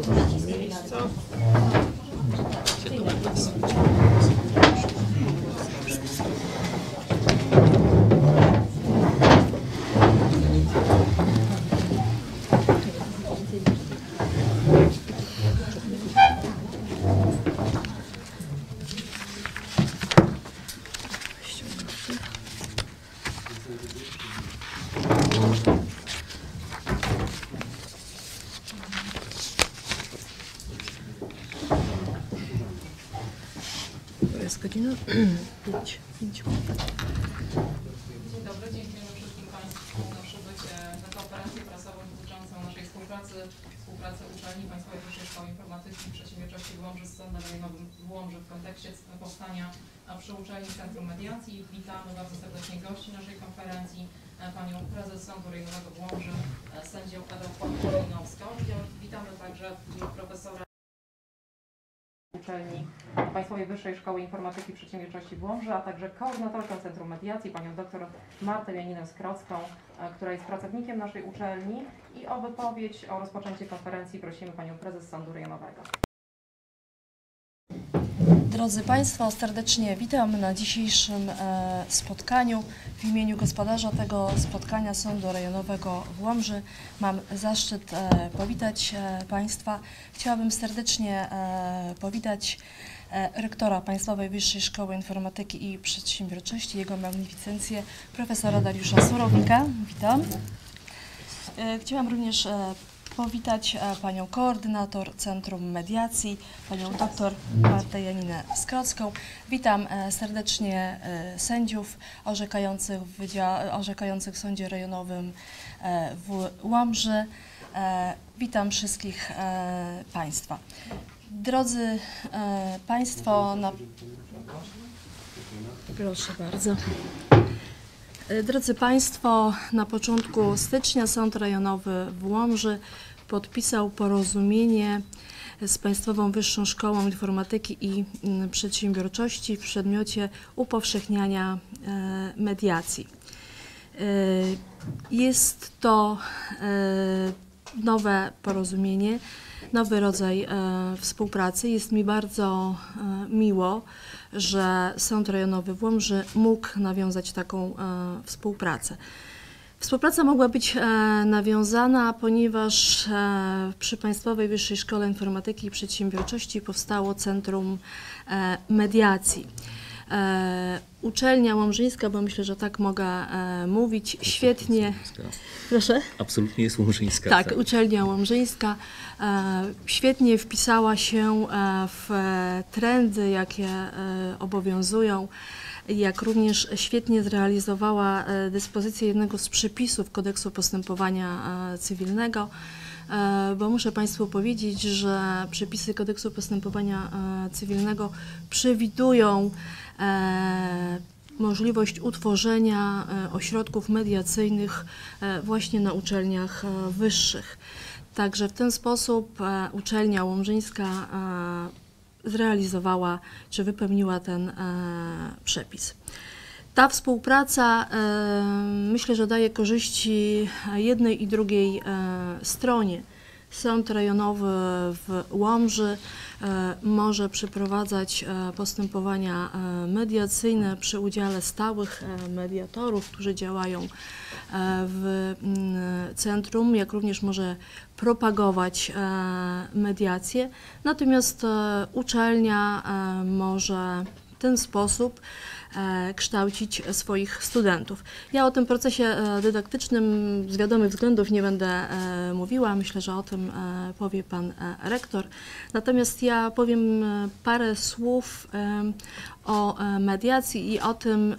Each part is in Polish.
있어요. W Łomży w kontekście powstania a, przy uczelni Centrum Mediacji. Witamy bardzo serdecznie gości naszej konferencji, e, Panią Prezes Sądu Rejonowego w Łomży, e, sędzią Edą Poliną-Ską. Witamy także profesora uczelni Państwowej Wyższej Szkoły Informatyki i Przedsiębiorczości w Łomży, a także koordynatorkę Centrum Mediacji, panią dr Martę Janinę-Skrocką, e, która jest pracownikiem naszej uczelni i o wypowiedź o rozpoczęcie konferencji prosimy panią prezes Sądu Rejonowego. Drodzy Państwo, serdecznie witam na dzisiejszym e, spotkaniu. W imieniu gospodarza tego spotkania Sądu Rejonowego w Łomży mam zaszczyt e, powitać e, Państwa. Chciałabym serdecznie powitać rektora Państwowej Wyższej Szkoły Informatyki i Przedsiębiorczości, jego magnificencję profesora Dariusza Surownika. Witam. Chciałam również powitać e, panią koordynator Centrum Mediacji, panią dr Martę Janinę Skrocką. Witam e, serdecznie e, sędziów orzekających w, orzekających w Sądzie Rejonowym w Łomży. Witam wszystkich Państwa. Drodzy Państwo, na... proszę bardzo. Drodzy Państwo, na początku stycznia Sąd Rejonowy w Łomży podpisał porozumienie z Państwową Wyższą Szkołą Informatyki i mm, Przedsiębiorczości w przedmiocie upowszechniania e, mediacji. E, Jest to e, nowe porozumienie, nowy rodzaj współpracy. Jest mi bardzo miło, że Sąd Rejonowy w Łomży mógł nawiązać taką współpracę. Współpraca mogła być e, nawiązana, ponieważ e, przy Państwowej Wyższej Szkole Informatyki i Przedsiębiorczości powstało Centrum e, Mediacji. Uczelnia Łomżyńska, bo myślę, że tak mogę mówić, świetnie. Proszę? Absolutnie jest łomżyńska. Tak, uczelnia Łomżyńska świetnie wpisała się w trendy, jakie obowiązują, jak również świetnie zrealizowała e, dyspozycję jednego z przepisów kodeksu postępowania e, cywilnego. E, Bo muszę Państwu powiedzieć, że przepisy kodeksu postępowania cywilnego przewidują możliwość utworzenia ośrodków mediacyjnych właśnie na uczelniach wyższych. Także w ten sposób uczelnia łomżyńska zrealizowała czy wypełniła ten e, przepis. Ta współpraca e, myślę, że daje korzyści jednej i drugiej e, stronie. Sąd rejonowy w Łomży e, może przeprowadzać e, postępowania e, mediacyjne przy udziale stałych mediatorów, którzy działają w mm, centrum, jak również może propagować mediację. Natomiast uczelnia może ten sposób e, kształcić swoich studentów. Ja o tym procesie e, dydaktycznym z wiadomych względów nie będę e, mówiła. Myślę, że o tym powie pan rektor. Natomiast ja powiem parę słów o mediacji i o tym,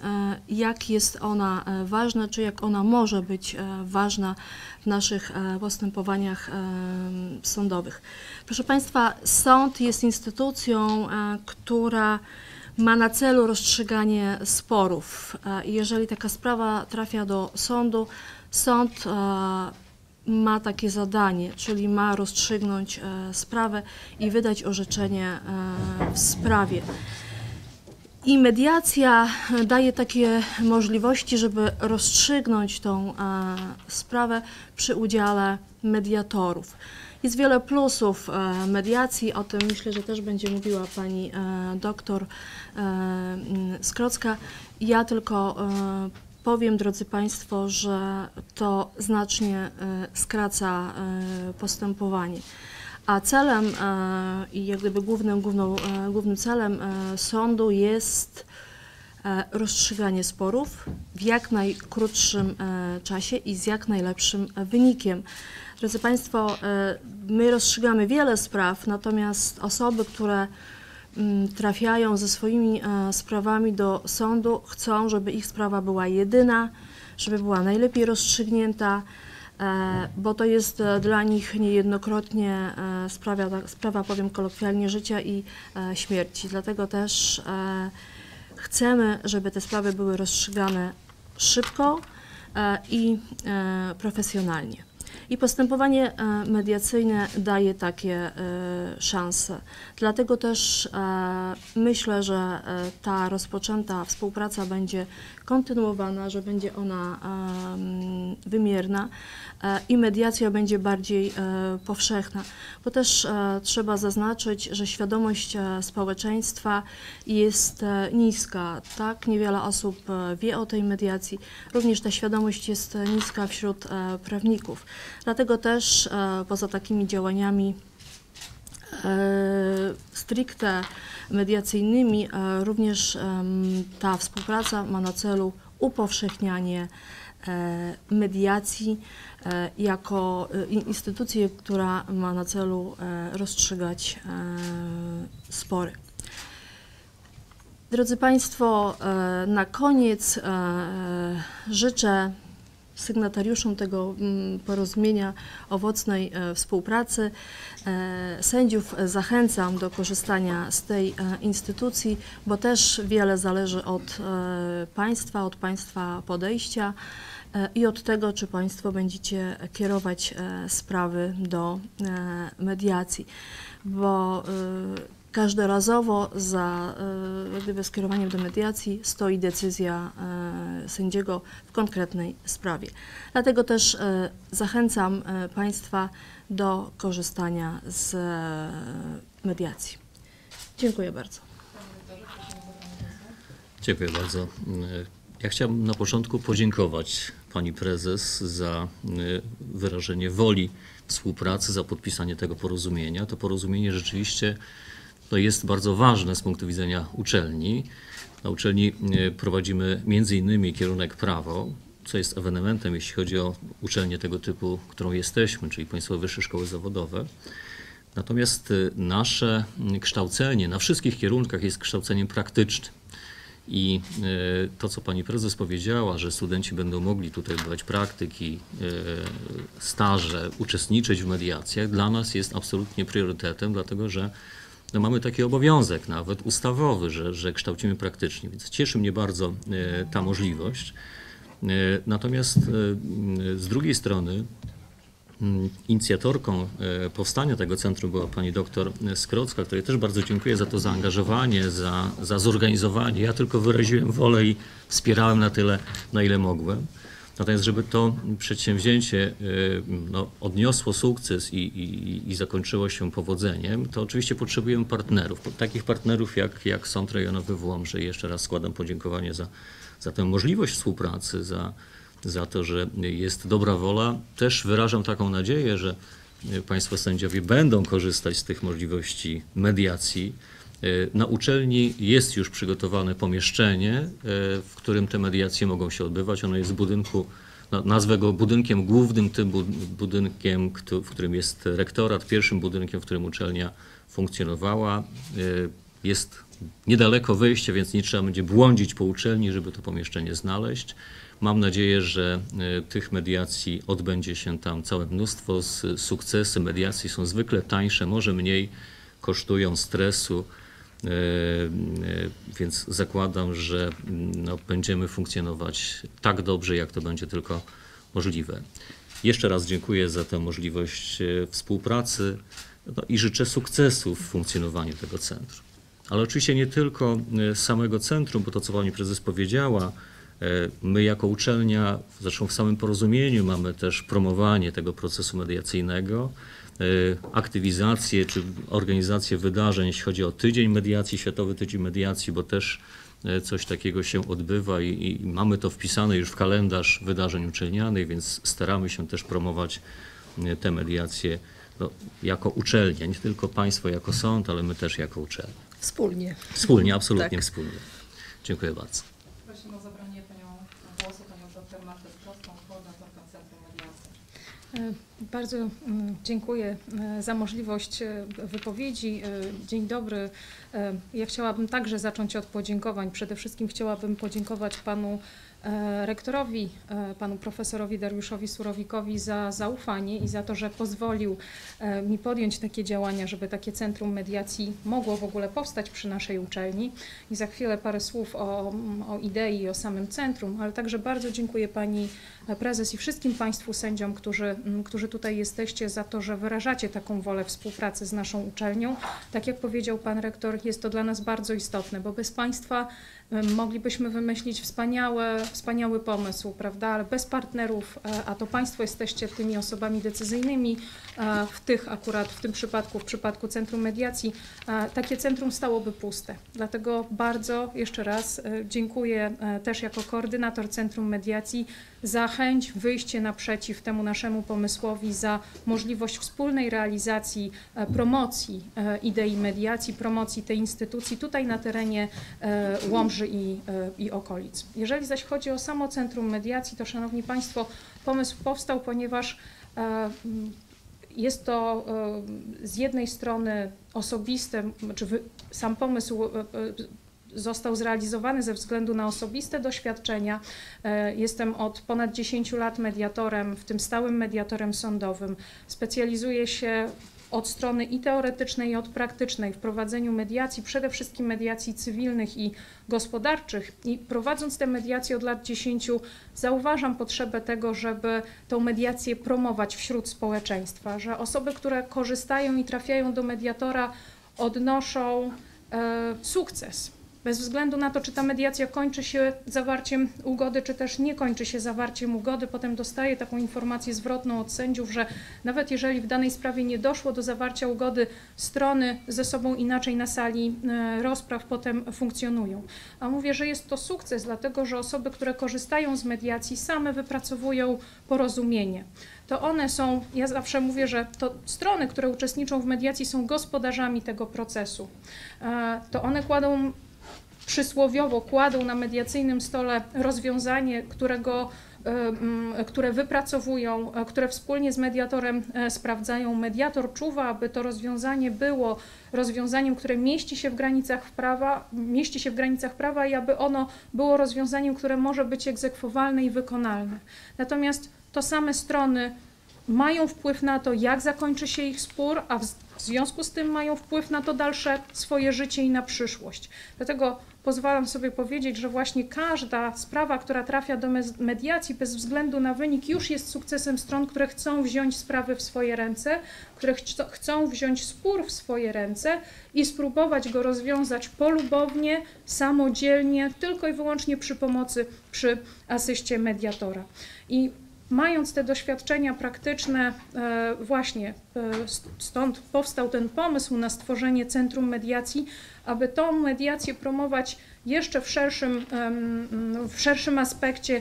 jak jest ona ważna, czy jak ona może być ważna w naszych postępowaniach sądowych. Proszę Państwa, sąd jest instytucją, która ma na celu rozstrzyganie sporów. E, Jeżeli taka sprawa trafia do sądu, sąd e, ma takie zadanie, czyli ma rozstrzygnąć e, sprawę i wydać orzeczenie w sprawie. I mediacja daje takie możliwości, żeby rozstrzygnąć tą sprawę przy udziale mediatorów. Jest wiele plusów e, mediacji, o tym myślę, że też będzie mówiła pani e, doktor e, mm, Skrocka. Ja tylko powiem, drodzy Państwo, że to znacznie skraca postępowanie. A celem i jak gdyby głównym, główną, głównym celem sądu jest rozstrzyganie sporów w jak najkrótszym czasie i z jak najlepszym wynikiem. Drodzy Państwo, e, my rozstrzygamy wiele spraw, natomiast osoby, które mm, trafiają ze swoimi e, sprawami do sądu, chcą, żeby ich sprawa była jedyna, żeby była najlepiej rozstrzygnięta, e, bo to jest dla nich niejednokrotnie sprawa, sprawa, powiem kolokwialnie, życia i śmierci. Dlatego też chcemy, żeby te sprawy były rozstrzygane szybko i profesjonalnie. I postępowanie e, mediacyjne daje takie e, szanse. Dlatego też e, myślę, że ta rozpoczęta współpraca będzie kontynuowana, że będzie ona wymierna e, i mediacja będzie bardziej e, powszechna. Bo też e, trzeba zaznaczyć, że świadomość społeczeństwa jest niska. Tak, niewiele osób wie o tej mediacji. Również ta świadomość jest niska wśród prawników. Dlatego też poza takimi działaniami stricte mediacyjnymi, e, również ta współpraca ma na celu upowszechnianie e, mediacji e, jako e, in- instytucję, która ma na celu e, rozstrzygać e, spory. Drodzy Państwo, e, na koniec e, życzę sygnatariuszom tego mm, porozumienia owocnej e, współpracy. E, Sędziów zachęcam do korzystania z tej e, instytucji, bo też wiele zależy od Państwa, od Państwa podejścia i od tego, czy Państwo będziecie kierować sprawy do mediacji, bo Każdorazowo za e, gdyby skierowaniem do mediacji stoi decyzja e, sędziego w konkretnej sprawie. Dlatego też e, zachęcam Państwa do korzystania z mediacji. Dziękuję bardzo. Dziękuję bardzo. Ja chciałbym na początku podziękować pani prezes za wyrażenie woli współpracy, za podpisanie tego porozumienia. To porozumienie rzeczywiście to jest bardzo ważne z punktu widzenia uczelni. Na uczelni y, prowadzimy innymi kierunek prawo, co jest ewenementem, jeśli chodzi o uczelnię tego typu, którą jesteśmy, czyli Państwowe Wyższe Szkoły Zawodowe. Natomiast y, nasze kształcenie na wszystkich kierunkach jest kształceniem praktycznym. I y, to, co pani prezes powiedziała, że studenci będą mogli tutaj odbywać praktyki, staże, uczestniczyć w mediacjach, dla nas jest absolutnie priorytetem, dlatego że no, mamy taki obowiązek nawet ustawowy, że, że kształcimy praktycznie. Więc cieszy mnie bardzo y, ta możliwość. Y, Natomiast y, z drugiej strony Inicjatorką e, powstania tego centrum była pani doktor Skrocka, której też bardzo dziękuję za to zaangażowanie, za, za zorganizowanie. Ja tylko wyraziłem wolę i wspierałem na tyle, na ile mogłem. Natomiast, żeby to przedsięwzięcie e, no, odniosło sukces i, i, i zakończyło się powodzeniem, to oczywiście potrzebujemy partnerów. Takich partnerów jak, jak Sąd Rejonowy w Łomży. Jeszcze raz składam podziękowanie za, za tę możliwość współpracy, za, za to, że jest dobra wola. Też wyrażam taką nadzieję, że e, Państwo sędziowie będą korzystać z tych możliwości mediacji. E, Na uczelni jest już przygotowane pomieszczenie, e, w którym te mediacje mogą się odbywać. Ono jest w budynku, no, nazwę go budynkiem głównym, tym bu- budynkiem, w którym jest rektorat, pierwszym budynkiem, w którym uczelnia funkcjonowała. E, Jest niedaleko wyjścia, więc nie trzeba będzie błądzić po uczelni, żeby to pomieszczenie znaleźć. Mam nadzieję, że tych mediacji odbędzie się tam całe mnóstwo. Sukcesy mediacji są zwykle tańsze, może mniej kosztują stresu, więc zakładam, że mm, no, będziemy funkcjonować tak dobrze, jak to będzie tylko możliwe. Jeszcze raz dziękuję za tę możliwość e, współpracy no, i życzę sukcesu w funkcjonowaniu tego centrum. Ale oczywiście nie tylko e, samego centrum, bo to, co pani prezes powiedziała, e, my jako uczelnia, zresztą w samym porozumieniu mamy też promowanie tego procesu mediacyjnego. Aktywizację czy organizację wydarzeń, jeśli chodzi o Tydzień Mediacji, Światowy Tydzień Mediacji, bo też e, coś takiego się odbywa i, i mamy to wpisane już w kalendarz wydarzeń uczelnianych, więc staramy się też promować e, te mediacje no, jako uczelnia, nie tylko państwo jako sąd, ale my też jako uczelnia. Wspólnie. Wspólnie, absolutnie Tak. wspólnie. Dziękuję bardzo. Prosimy o zabranie panią głosu panią dr Martę Prostą, koordynatorkę Centrum Mediacji. E, Bardzo mm, dziękuję e, za możliwość e, wypowiedzi. E, Dzień dobry. E, Ja chciałabym także zacząć od podziękowań. Przede wszystkim chciałabym podziękować panu e, rektorowi, e, panu profesorowi Dariuszowi Surowikowi za zaufanie i za to, że pozwolił e, mi podjąć takie działania, żeby takie centrum mediacji mogło w ogóle powstać przy naszej uczelni. I za chwilę parę słów o, o idei i o samym centrum, ale także bardzo dziękuję pani prezes i wszystkim Państwu sędziom, którzy, którzy tutaj jesteście, za to, że wyrażacie taką wolę współpracy z naszą uczelnią. Tak jak powiedział Pan Rektor, jest to dla nas bardzo istotne, bo bez Państwa moglibyśmy wymyślić wspaniałe, wspaniały pomysł, prawda, ale bez partnerów, e, a to Państwo jesteście tymi osobami decyzyjnymi e, w tych akurat, w tym przypadku, w przypadku Centrum Mediacji, e, takie centrum stałoby puste. Dlatego bardzo jeszcze raz dziękuję też jako koordynator Centrum Mediacji za chęć wyjście naprzeciw temu naszemu pomysłowi, za możliwość wspólnej realizacji, e, promocji e, idei mediacji, promocji tej instytucji tutaj na terenie e, Łomży i, i okolic. Jeżeli zaś chodzi o samo Centrum Mediacji, to Szanowni Państwo, pomysł powstał, ponieważ jest to z jednej strony osobiste, czy sam pomysł został zrealizowany ze względu na osobiste doświadczenia. E, Jestem od ponad 10 lat mediatorem, w tym stałym mediatorem sądowym. Specjalizuję się od strony i teoretycznej, i od praktycznej w prowadzeniu mediacji, przede wszystkim mediacji cywilnych i gospodarczych. I prowadząc te mediacje od lat 10, zauważam potrzebę tego, żeby tą mediację promować wśród społeczeństwa, że osoby, które korzystają i trafiają do mediatora, odnoszą e, sukces. Bez względu na to, czy ta mediacja kończy się zawarciem ugody, czy też nie kończy się zawarciem ugody, potem dostaję taką informację zwrotną od sędziów, że nawet jeżeli w danej sprawie nie doszło do zawarcia ugody, strony ze sobą inaczej na sali e, rozpraw potem funkcjonują. A mówię, że jest to sukces, dlatego że osoby, które korzystają z mediacji, same wypracowują porozumienie to one są, ja zawsze mówię, że to strony, które uczestniczą w mediacji są gospodarzami tego procesu. E, To one kładą przysłowiowo kładą na mediacyjnym stole rozwiązanie, którego, e, mm, które wypracowują, e, które wspólnie z mediatorem e, sprawdzają. Mediator czuwa, aby to rozwiązanie było rozwiązaniem, które mieści się w granicach prawa, mieści się w granicach prawa i aby ono było rozwiązaniem, które może być egzekwowalne i wykonalne. Natomiast to same strony mają wpływ na to, jak zakończy się ich spór, a w związku z tym mają wpływ na to dalsze swoje życie i na przyszłość. Dlatego pozwalam sobie powiedzieć, że właśnie każda sprawa, która trafia do mediacji bez względu na wynik, już jest sukcesem stron, które chcą wziąć sprawy w swoje ręce, które chc- chcą wziąć spór w swoje ręce i spróbować go rozwiązać polubownie, samodzielnie, tylko i wyłącznie przy pomocy, przy asyście mediatora. I mając te doświadczenia praktyczne, e, właśnie e, st- stąd powstał ten pomysł na stworzenie Centrum Mediacji, aby tą mediację promować jeszcze w szerszym, w szerszym aspekcie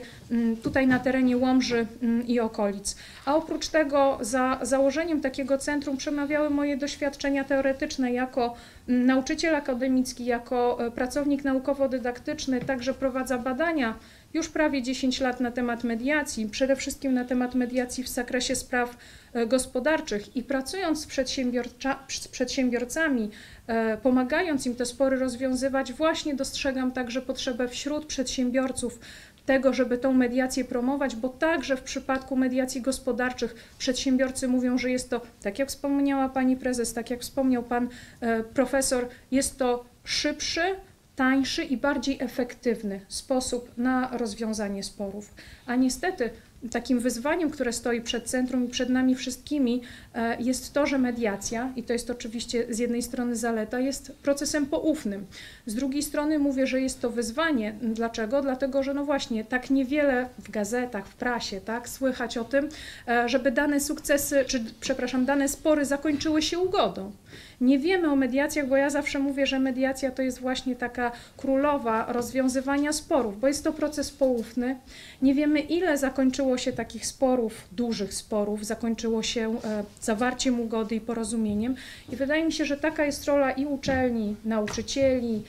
tutaj na terenie Łomży i okolic. A oprócz tego za założeniem takiego centrum przemawiały moje doświadczenia teoretyczne jako nauczyciel akademicki, jako e, pracownik naukowo-dydaktyczny, także prowadza badania już prawie 10 lat na temat mediacji, przede wszystkim na temat mediacji w zakresie spraw e, gospodarczych i pracując z, przedsiębiorcami, e, pomagając im te spory rozwiązywać, właśnie dostrzegam także potrzebę wśród przedsiębiorców tego, żeby tą mediację promować, bo także w przypadku mediacji gospodarczych przedsiębiorcy mówią, że jest to, tak jak wspomniała pani prezes, tak jak wspomniał pan e, profesor, jest to szybszy, tańszy i bardziej efektywny sposób na rozwiązanie sporów. A niestety takim wyzwaniem, które stoi przed centrum i przed nami wszystkimi, e, jest to, że mediacja, i to jest oczywiście z jednej strony zaleta, jest procesem poufnym. Z drugiej strony mówię, że jest to wyzwanie. Dlaczego? Dlatego, że no właśnie tak niewiele w gazetach, w prasie, tak, słychać o tym, e, żeby dane sukcesy, czy przepraszam, dane spory zakończyły się ugodą. Nie wiemy o mediacjach, bo ja zawsze mówię, że mediacja to jest właśnie taka królowa rozwiązywania sporów, bo jest to proces poufny. Nie wiemy, ile zakończyło się takich sporów, dużych sporów, zakończyło się e, zawarciem ugody i porozumieniem. I wydaje mi się, że taka jest rola i uczelni, nauczycieli,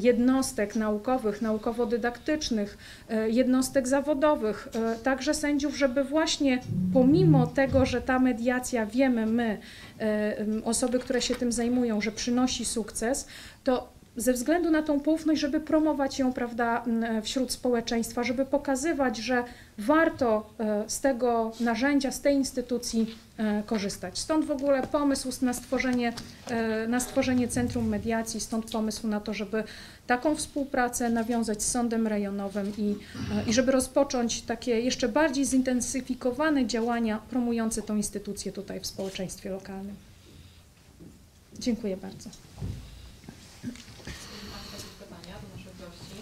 jednostek naukowych, naukowo-dydaktycznych, e, jednostek zawodowych, e, także sędziów, żeby właśnie pomimo tego, że ta mediacja wiemy my, e, osoby, które się tym zajmują, że przynosi sukces, to ze względu na tą poufność, żeby promować ją prawda, wśród społeczeństwa, żeby pokazywać, że warto e, z tego narzędzia, z tej instytucji e, korzystać. Stąd w ogóle pomysł na stworzenie, e, na stworzenie Centrum Mediacji, stąd pomysł na to, żeby taką współpracę nawiązać z sądem rejonowym i, i żeby rozpocząć takie jeszcze bardziej zintensyfikowane działania promujące tą instytucję tutaj w społeczeństwie lokalnym. Dziękuję bardzo. Jeśli Państwo jakieś pytania do naszych gości?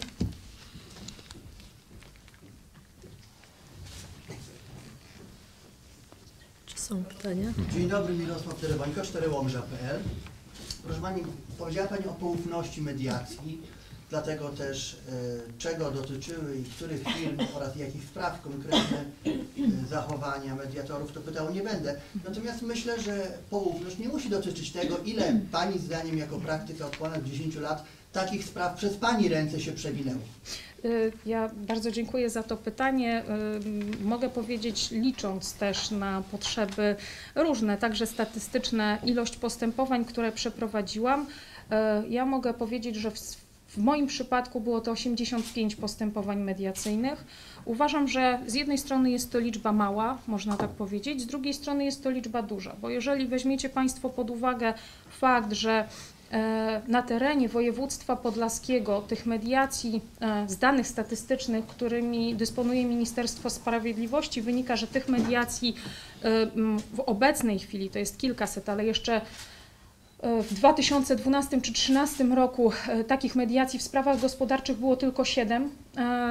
Czy są pytania? Dzień dobry, Mirosław Terebańko, 4łomża.pl. Proszę Pani, powiedziała Pani o poufności mediacji, dlatego też e, czego dotyczyły i których firm oraz jakich spraw konkretne e, zachowania mediatorów, to pytał nie będę. Natomiast myślę, że poufność nie musi dotyczyć tego, ile Pani zdaniem jako praktyka od ponad 10 lat takich spraw przez Pani ręce się przewinęło. Y, Ja bardzo dziękuję za to pytanie. Y, Mogę powiedzieć, licząc też na potrzeby różne, także statystyczne, ilość postępowań, które przeprowadziłam, y, ja mogę powiedzieć, że w, w moim przypadku było to 85 postępowań mediacyjnych. Uważam, że z jednej strony jest to liczba mała, można tak powiedzieć, z drugiej strony jest to liczba duża, bo jeżeli weźmiecie Państwo pod uwagę fakt, że na terenie województwa podlaskiego tych mediacji e, z danych statystycznych, którymi dysponuje Ministerstwo Sprawiedliwości, wynika, że tych mediacji e, w obecnej chwili to jest kilkaset, ale jeszcze e, w 2012 czy 2013 roku e, takich mediacji w sprawach gospodarczych było tylko 7,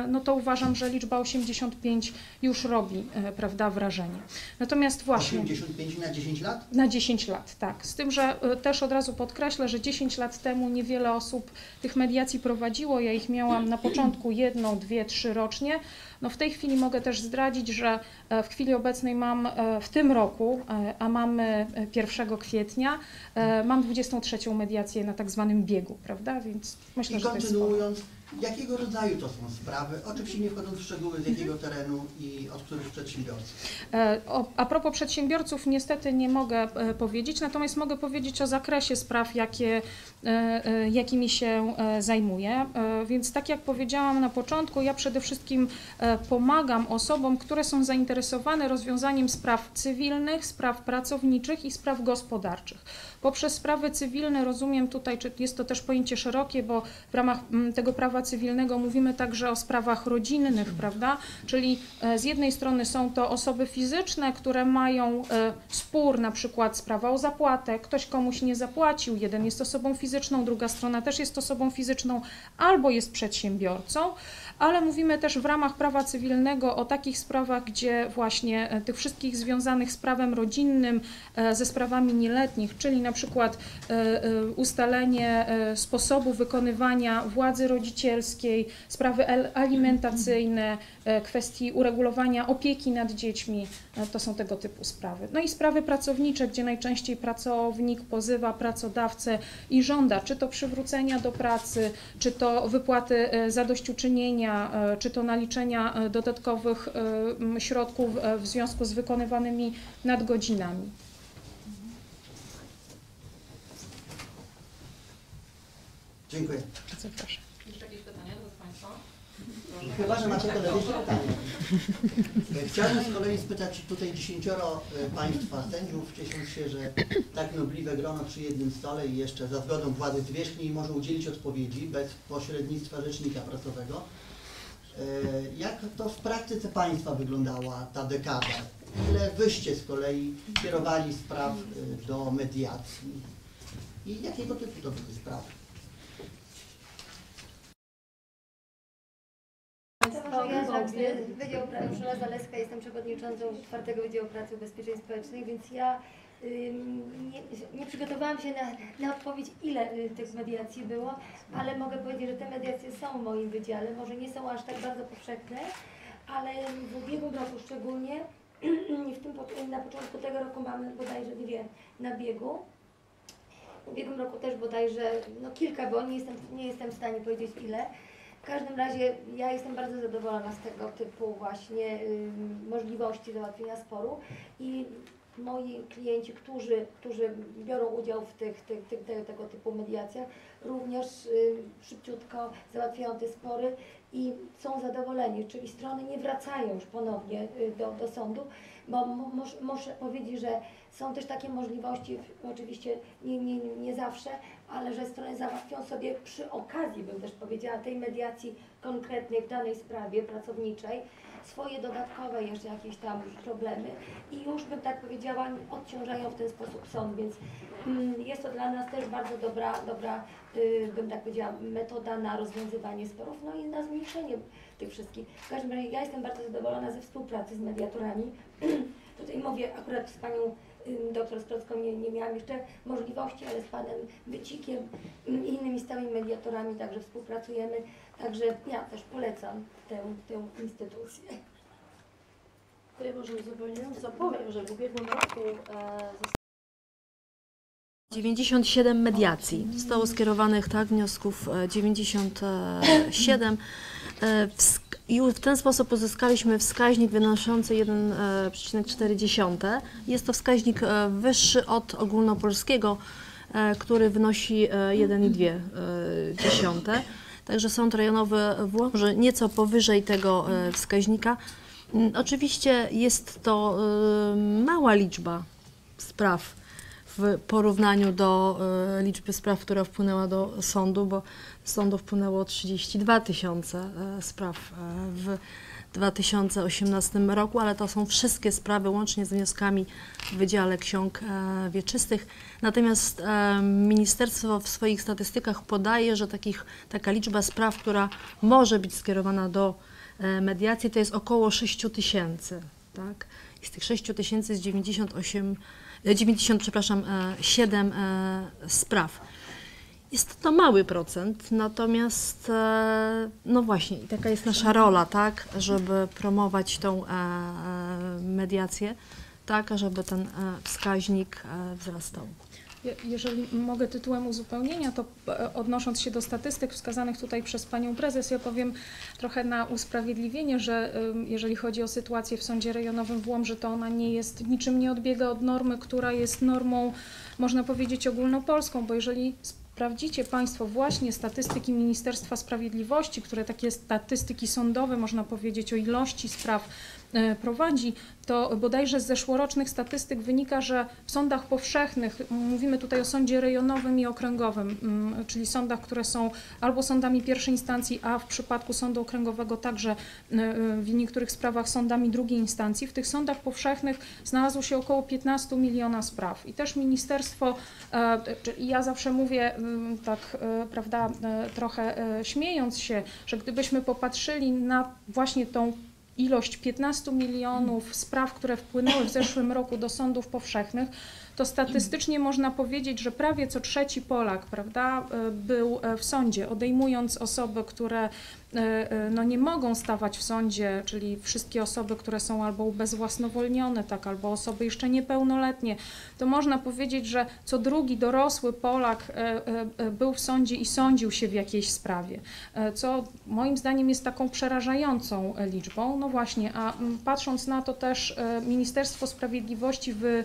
no to uważam, że liczba 85 już robi e, prawda, wrażenie. Natomiast właśnie. 85 na 10 lat? Na 10 lat, tak. Z tym, że też od razu podkreślę, że 10 lat temu niewiele osób tych mediacji prowadziło. Ja ich miałam na początku jedną, dwie, trzy rocznie. No w tej chwili mogę też zdradzić, że e, w chwili obecnej mam e, w tym roku, e, a mamy e, 1 kwietnia, e, mam 23 mediację na tak zwanym biegu, prawda? Więc myślę, I że to jest sporo. Jakiego rodzaju to są sprawy? Oczywiście nie wchodząc w szczegóły, z jakiego terenu i od których przedsiębiorców. E, A propos przedsiębiorców, niestety nie mogę e, powiedzieć, natomiast mogę powiedzieć o zakresie spraw, jakie, e, jakimi się zajmuję. Więc tak jak powiedziałam na początku, ja przede wszystkim pomagam osobom, które są zainteresowane rozwiązaniem spraw cywilnych, spraw pracowniczych i spraw gospodarczych. Poprzez sprawy cywilne rozumiem tutaj, czy jest to też pojęcie szerokie, bo w ramach tego prawa cywilnego mówimy także o sprawach rodzinnych, prawda? Czyli e, z jednej strony są to osoby fizyczne, które mają e, spór, na przykład sprawa o zapłatę, ktoś komuś nie zapłacił, jeden jest osobą fizyczną, druga strona też jest osobą fizyczną albo jest przedsiębiorcą, ale mówimy też w ramach prawa cywilnego o takich sprawach, gdzie właśnie e, tych wszystkich związanych z prawem rodzinnym, ze sprawami nieletnich, czyli na przykład ustalenie sposobu wykonywania władzy rodzicielskiej, sprawy el- alimentacyjne, e, kwestii uregulowania opieki nad dziećmi, e, to są tego typu sprawy. No i sprawy pracownicze, gdzie najczęściej pracownik pozywa pracodawcę i żąda czy to przywrócenia do pracy, czy to wypłaty e, zadośćuczynienia, czy to naliczenia dodatkowych środków w związku z wykonywanymi nadgodzinami. Dziękuję. Bardzo proszę. Jeszcze jakieś pytania do Państwa? Chyba, że macie kolejne pytanie. Chciałbym z kolei spytać tutaj dziesięcioro e, Państwa sędziów, ciesząc się, że tak nobliwe grono przy jednym stole i jeszcze za zgodą władzy zwierzchniej może udzielić odpowiedzi bez pośrednictwa rzecznika prasowego. E, Jak to w praktyce Państwa wyglądała ta dekada? Ile Wyście z kolei kierowali spraw e, do mediacji? I jakiego typu to były sprawy? Ja zacznę. Wydział Pracy, Zaleska, jestem przewodniczącą czwartego Wydziału Pracy Ubezpieczeń Społecznych, więc ja nie, nie przygotowałam się na, na odpowiedź, ile y, tych mediacji było, ale mogę powiedzieć, że te mediacje są w moim wydziale, może nie są aż tak bardzo powszechne, ale w ubiegłym roku szczególnie, w tym, na początku tego roku mamy bodajże dwie na biegu. W ubiegłym roku też bodajże no, kilka, bo nie jestem, nie jestem w stanie powiedzieć ile. W każdym razie ja jestem bardzo zadowolona z tego typu właśnie ym, możliwości załatwienia sporu i moi klienci, którzy, którzy biorą udział w tych, tych, tych, te- tego typu mediacjach, również y, szybciutko załatwiają te spory i są zadowoleni, czyli strony nie wracają już ponownie y, do, do sądu, bo mu- mus- muszę powiedzieć, że są też takie możliwości, oczywiście nie, nie, nie zawsze, ale że strony załatwią sobie przy okazji, bym też powiedziała, tej mediacji konkretnej w danej sprawie pracowniczej swoje dodatkowe jeszcze jakieś tam problemy i już bym tak powiedziała, odciążają w ten sposób sąd, więc mm, jest to dla nas też bardzo dobra, dobra y, bym tak powiedziała, metoda na rozwiązywanie sporów, no i na zmniejszenie tych wszystkich. W każdym razie ja jestem bardzo zadowolona ze współpracy z mediatorami. Tutaj mówię akurat z panią doktor Strocką nie, nie miałam jeszcze możliwości, ale z panem Wycikiem i innymi stałymi mediatorami także współpracujemy. Także ja też polecam tę, tę instytucję. Ja może uzupełniająco powiem, że w ubiegłym roku e, 97 mediacji. Zostało skierowanych tak wniosków e, 97 e, wsk- i w ten sposób uzyskaliśmy wskaźnik wynoszący 1,4. Jest to wskaźnik e, wyższy od ogólnopolskiego, e, który wynosi e, 1,2. Także sąd rejonowy w nieco powyżej tego e, wskaźnika. Mm, Oczywiście jest to e, mała liczba spraw w porównaniu do e, liczby spraw, która wpłynęła do sądu, bo sądu wpłynęło 32 tysiące spraw w 2018 roku, ale to są wszystkie sprawy łącznie z wnioskami w Wydziale Ksiąg e, Wieczystych. Natomiast e, ministerstwo w swoich statystykach podaje, że takich, taka liczba spraw, która może być skierowana do e, mediacji, to jest około 6 tysięcy. Tak? I z tych 6 tysięcy jest 98, e, 90, przepraszam, e, 7 e, spraw. Jest to mały procent, natomiast e, no właśnie, taka jest nasza rola, tak, żeby promować tą e, e, mediację, tak, żeby ten wskaźnik wzrastał. Je- Jeżeli mogę tytułem uzupełnienia, to odnosząc się do statystyk wskazanych tutaj przez Panią Prezes, ja powiem trochę na usprawiedliwienie, że jeżeli chodzi o sytuację w Sądzie Rejonowym w Łomży, to ona nie jest, niczym nie odbiega od normy, która jest normą, można powiedzieć, ogólnopolską, bo jeżeli sprawdzicie Państwo właśnie statystyki Ministerstwa Sprawiedliwości, które takie statystyki sądowe, można powiedzieć, o ilości spraw prowadzi, to bodajże z zeszłorocznych statystyk wynika, że w sądach powszechnych, mówimy tutaj o sądzie rejonowym i okręgowym, czyli sądach, które są albo sądami pierwszej instancji, a w przypadku sądu okręgowego także e, e, w niektórych sprawach sądami drugiej instancji, w tych sądach powszechnych znalazło się około 15 miliona spraw. I też ministerstwo, e, ja zawsze mówię tak, e, prawda, e, trochę e, śmiejąc się, że gdybyśmy popatrzyli na właśnie tą ilość 15 milionów spraw, które wpłynęły w zeszłym roku do sądów powszechnych, to statystycznie można powiedzieć, że prawie co trzeci Polak, prawda, e, był e, w sądzie, odejmując osoby, które e, no, nie mogą stawać w sądzie, czyli wszystkie osoby, które są albo ubezwłasnowolnione, tak, albo osoby jeszcze niepełnoletnie, to można powiedzieć, że co drugi dorosły Polak był w sądzie i sądził się w jakiejś sprawie, co moim zdaniem jest taką przerażającą liczbą. No właśnie, a patrząc na to też Ministerstwo Sprawiedliwości w e,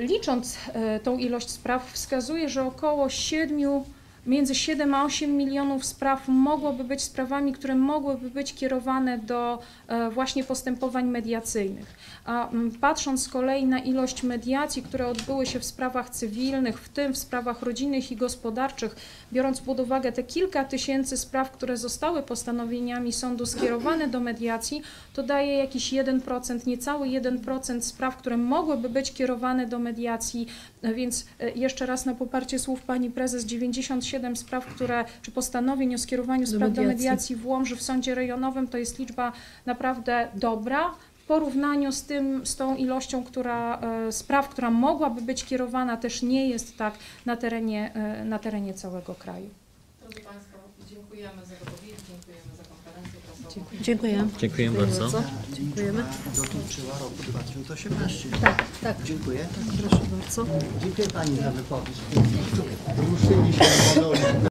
Licząc e, tą ilość spraw, wskazuje, że około 7 między 7 a 8 milionów spraw mogłoby być sprawami, które mogłyby być kierowane do e, właśnie postępowań mediacyjnych. A mm, patrząc z kolei na ilość mediacji, które odbyły się w sprawach cywilnych, w tym w sprawach rodzinnych i gospodarczych, biorąc pod uwagę te kilka tysięcy spraw, które zostały postanowieniami sądu skierowane do mediacji, to daje jakiś 1%, niecały 1% spraw, które mogłyby być kierowane do mediacji, E, więc e, jeszcze raz na poparcie słów pani prezes, 97 spraw, które, czy postanowień o skierowaniu spraw do mediacji. mediacji w Łomży w sądzie rejonowym, to jest liczba naprawdę dobra. W porównaniu z tym, z tą ilością która, e, spraw, która mogłaby być kierowana, też nie jest tak na terenie, e, na terenie całego kraju. Drodzy Państwo, dziękujemy za wypowiedź, dziękujemy za konferencję prasową. Dziękuję. Dziękuję bardzo. Dziękujemy. Dotyczyła roku 2018. Tak, tak. Dziękuję. Proszę bardzo. Dziękuję Pani za wypowiedź. Ruszyli się powoli.